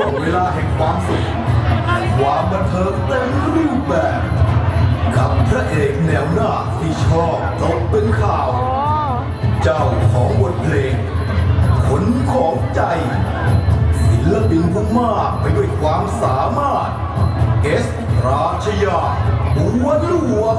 วงเวลาแห่งความสุขความบันเทิงเต็มรูปแบบกับพระเอกแนวหน้าที่ชอบตกเป็นข่าว เจ้าของบทเพลงขนของใจ ศิลปินผู้มากไปด้วยความสามารถ เอสราชยาบัวหลวง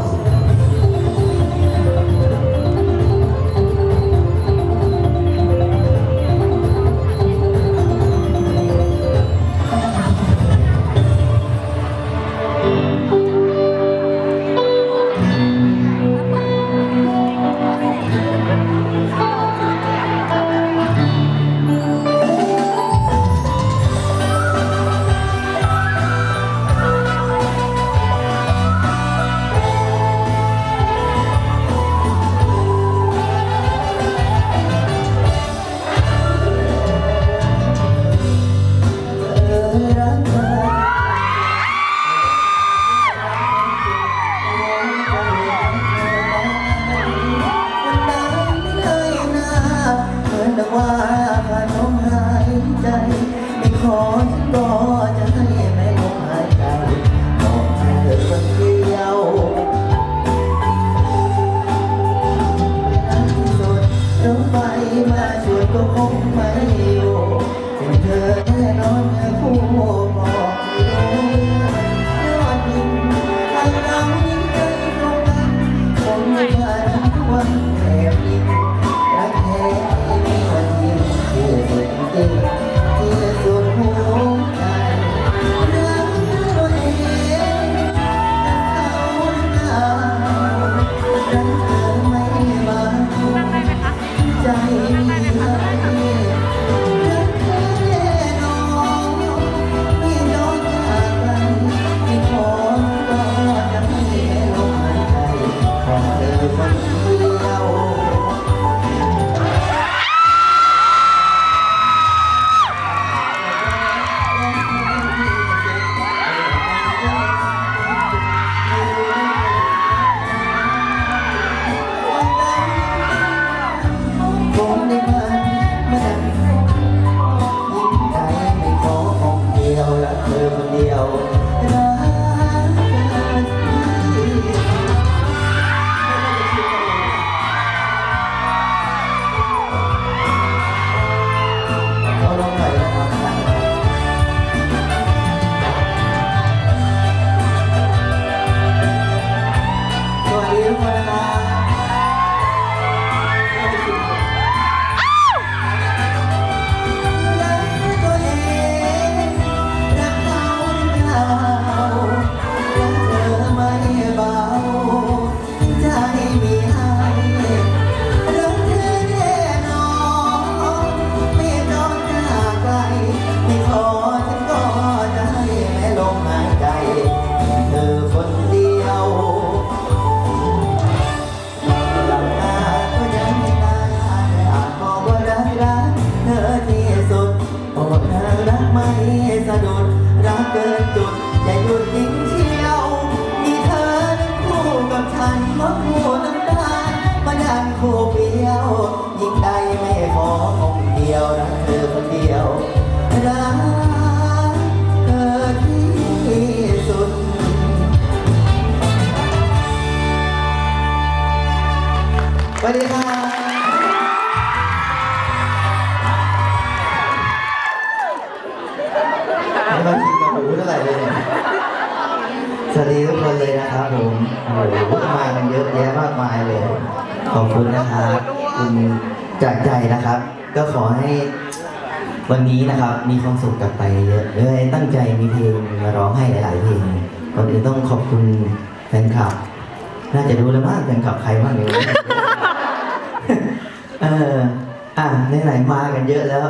อเไม่สะดุดรักเกินจุดอย่าหยุดยิ่งเที่ยว มีเธอนั้นคู่กับฉันมาคู่น้ำตามาดันคู่เปรียว ยิ่งใดไม่ขอคงเดียวรักเธอ วัสดีทุกคนเลยนะครับผมโอ้โหมากันเยอะแยะมากมายเลย ขอบคุณนะครับคุณจากใจนะครับ ก็ขอให้วันนี้นะครับ มีความสุขกลับไปเยอะเลยตั้งใจมีเพลงมาร้องให้หลาย ๆ เพลงก่อนอื่นต้องขอบคุณแฟนคลับ น่าจะรู้แล้วมากแฟนคลับใครบ้างเนี่ยเอออะไหนๆมากันเยอะแล้ว